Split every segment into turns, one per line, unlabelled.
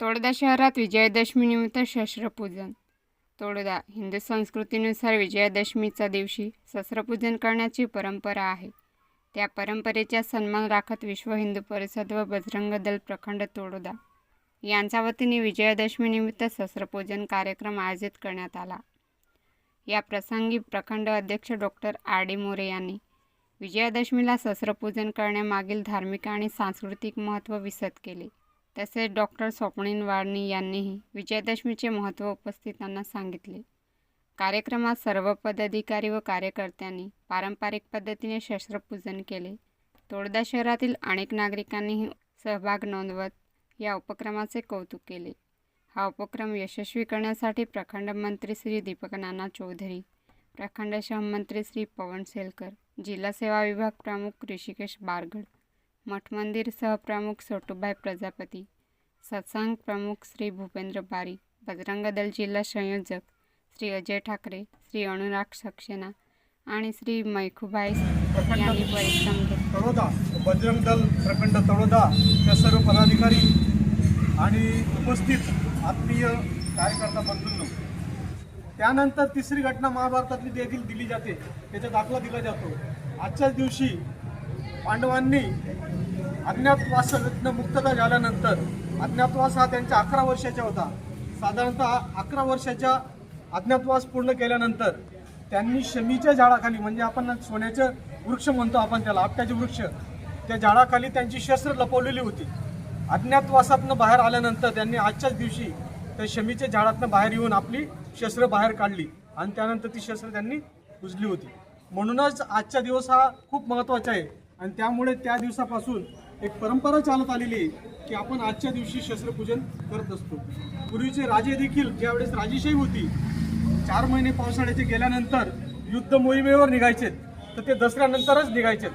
तोडदा शहरात विजयादशमीनिमित्त शस्त्रपूजन. तोडदा हिंदू संस्कृतीनुसार विजयादशमीच्या दिवशी शस्त्रपूजन करण्याची परंपरा आहे. त्या परंपरेचा सन्मान राखत विश्व हिंदू परिषद व बजरंग दल प्रखंड तोडदा. यांच्या वतीने विजयादशमीनिमित्त शस्त्रपूजन कार्यक्रम आयोजित करण्यात आला. या प्रसंगी प्रखंड अध्यक्ष डॉक्टर आर डी मोरे यांनी विजयादशमीला शस्त्रपूजन करण्यामागील धार्मिक आणि सांस्कृतिक महत्त्व विशद केले. तसेच डॉक्टर स्वप्नील वाडणी यांनीही विजयादशमीचे महत्त्व उपस्थितांना सांगितले. कार्यक्रमात सर्व पदाधिकारी व कार्यकर्त्यांनी पारंपरिक पद्धतीने शस्त्रपूजन केले. तोडदा शहरातील अनेक नागरिकांनीही सहभाग नोंदवत या उपक्रमाचे कौतुक केले. हा उपक्रम यशस्वी करण्यासाठी प्रखंड मंत्री श्री दीपक नाना चौधरी प्रखंड सहमंत्री श्री पवन सेलकर जिल्हा सेवा विभाग प्रमुख ऋषिकेश बारगड मठमंदिर सहप्रमुख सोटूभाई प्रजापती सत्संग प्रमुख श्री भूपेंद्र बारी बजरंग दल जिल्हा संयोजक श्री अजय ठाकरे श्री अनुराग सक्सेना आणि श्री मैखुभाई यांनी परिश्रम घेतले.
तळोदा बजरंग दल प्रखंड तळोदा या सर्व पदाधिकारी आणि उपस्थित आत्मीय कार्यकर्ता बंधूंनो त्यानंतर तिसरी घटना महाभारतातली देखील दिली जाते त्याचा दाखला दिला जातो. आजच्याच दिवशी पांडवांनी अज्ञातवासातनं मुक्तता झाल्यानंतर अज्ञातवास हा त्यांच्या अकरा वर्षाचा होता. साधारणतः अकरा वर्षाच्या अज्ञातवास पूर्ण केल्यानंतर त्यांनी शमीच्या झाडाखाली म्हणजे आपण सोन्याचं वृक्ष म्हणतो आपण त्याला आपट्याचे वृक्ष त्या झाडाखाली त्यांची शस्त्र लपवलेली होती. अज्ञातवासातनं बाहेर आल्यानंतर त्यांनी आजच्याच दिवशी त्या शमीच्या झाडातनं बाहेर येऊन आपली शस्त्र बाहेर काढली आणि त्यानंतर ती शस्त्र त्यांनी उजली होती. म्हणूनच आजचा दिवस हा खूप महत्त्वाचा आहे. आणि त्यामुळे त्या दिवसापासून एक परंपरा चालत आलेली आहे की आपण आजच्या दिवशी शस्त्रपूजन करत असतो. पूर्वीचे राजे देखील ज्यावेळेस राजेशाही होती चार महिने पावसाळ्याचे गेल्यानंतर युद्ध मोहिमेवर निघायचे. तर ते दसऱ्यानंतरच निघायचे.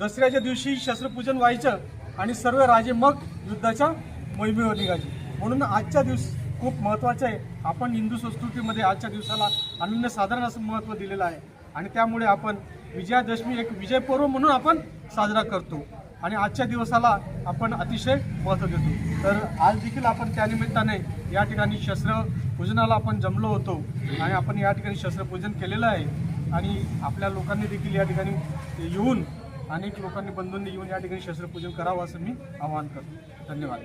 दसऱ्याच्या दिवशी शस्त्रपूजन व्हायचं आणि सर्व राजे मग युद्धाच्या मोहिमेवर निघायचे. म्हणून आजच्या दिवस खूप महत्त्वाचं आहे. आपण हिंदू संस्कृतीमध्ये आजच्या दिवसाला अनन्यसाधारण असं महत्त्व दिलेलं आहे. आणि त्यामुळे आपण विजयादशमी एक विजय पर्व म्हणून आपण साजरा करतो. आणि आजच्या दिवसाला आपण अतिशय महत्त्व देतो. तर आज देखील आपण त्यानिमित्ताने या ठिकाणी शस्त्र पूजनाला आपण जमलो होतो. आणि आपण या ठिकाणी शस्त्रपूजन केलेलं आहे. आणि आपल्या लोकांनी देखील या ठिकाणी येऊन अनेक लोकांनी बंधूंनी येऊन या ठिकाणी शस्त्रपूजन करावं असं मी आवाहन करतो. धन्यवाद.